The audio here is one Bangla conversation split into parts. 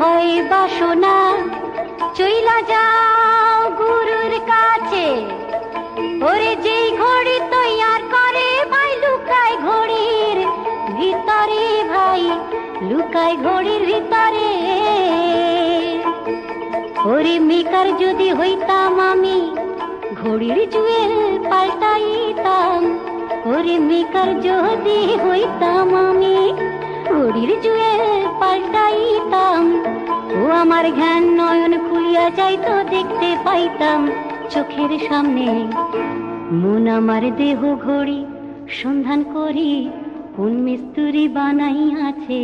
হয় বাসনা, চইলা যাও গুরুর কাছে। ওরে যেই ঘড়ি তৈয়ার করে, ভাই লুকায় ঘড়ির ভিতরে, ভাই লুকায় ঘড়ির ভিতরে। ওরে মেকার যদি হইতাম আমি, ঘড়ির জুয়েল পাল্টাইতাম। ওরে মেকার যদি হইতাম আমি ঘড়ির জুয়ে পাল্টাইতাম। ও আমার জ্ঞান নয়ন খুলিয়া যাইতো, দেখতে পাইতাম চোখের সামনে। মন আমার দেহ ঘড়ি সন্ধান করি, কোন মিস্তুরি বানাই আছে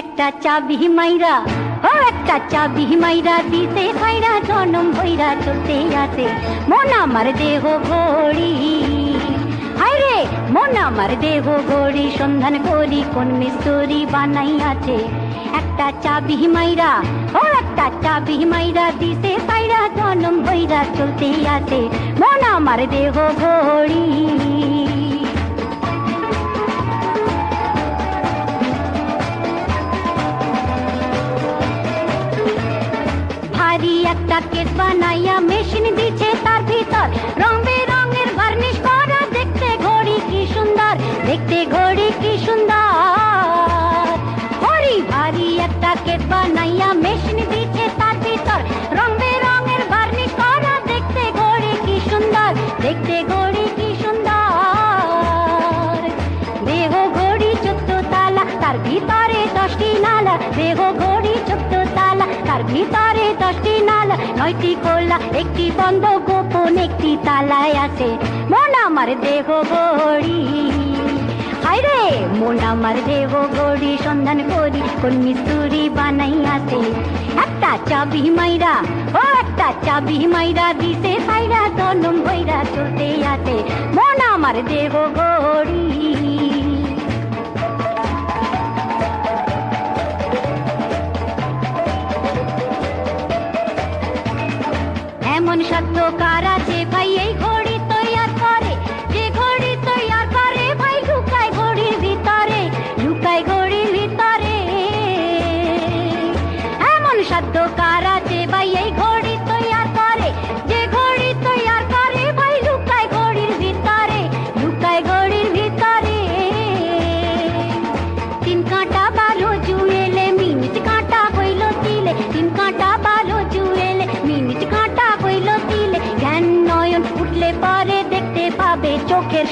একটা চাবি মাইরা, ও একটা চাবি মাইরা দিতে খাইরা জনম ভৈরা চলতে আছে। মন আমার দেহ ঘড়ি, হায়রে! মন আমার দেহ ঘড়ি সন্ধান করি কোন মিস্তুরি বানাই আছে। একটা চাবি মাইরা, ও একটা চাবি মাইরা দিতে খাইরা জনম ভৈরা চলতে আছে। মন আমার দেহ ভারী। একটা কেস বানাইয়া মেশিন দিছে তার ভিতর। রং দেখতে ঘড়ি কি সুন্দর। হরি ভারী একটা কেস বানাইয়া মেশিন দিচ্ছে তার ভিতর। রং বেরঙের ভার্নিশ করা দেখতে ঘড়ি কি সুন্দর, দেখতে ঘড়ি কি সুন্দর। দেহ ঘড়ি চোদ্দ তালা, তার ভিতরে দশটি নালা। দেহ ঘড়ি চোদ্দ তালা, তার ভিতরে দশটি নালা। নয়টি খোলা একটি বন্ধ, গোপন একটি তালায় আছে। মন আমার দেহ ঘড়ি। মন আমার দেহ ঘড়ি সন্ধান করি কোন মিস্তুরি বানাই আছে একটা চাবি মাইরা ও একটা চাবি মাইরা দিতে সাইরা তনম ভৈরা চলতে আছে মন আমার দেহ ঘড়ি এমন সত্য কার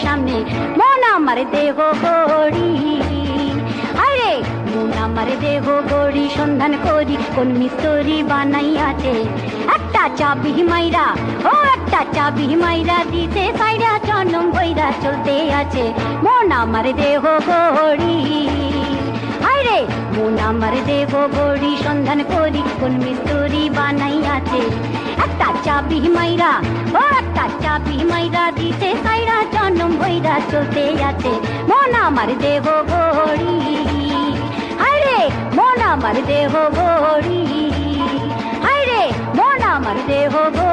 সামনে, মন আমার দেহ গড়ি। আরে, মন আমার দেহ গড়ি, সন্ধান করি, কোন মিস্তরি বানাই আছে একটা চাবি মাইরা, ও একটা চাবি মাইরা দিতে সাইরা জনম বইরা চলতে আছে। মন আমার দেহ গড়ি। আরে, মন আমার দেহ গড়ি, সন্ধান করি, কোন মিস্তুরি বানাই চাবি মাইরা, ও একটা চাবি মাইরা দিতে সাইরা জনম ভৈরা চলতে আছে। মন আমার দেহ গড়ি হাইরে মন আমার দেহ গড়ি হাইরে মন আমার দেহ গড়ি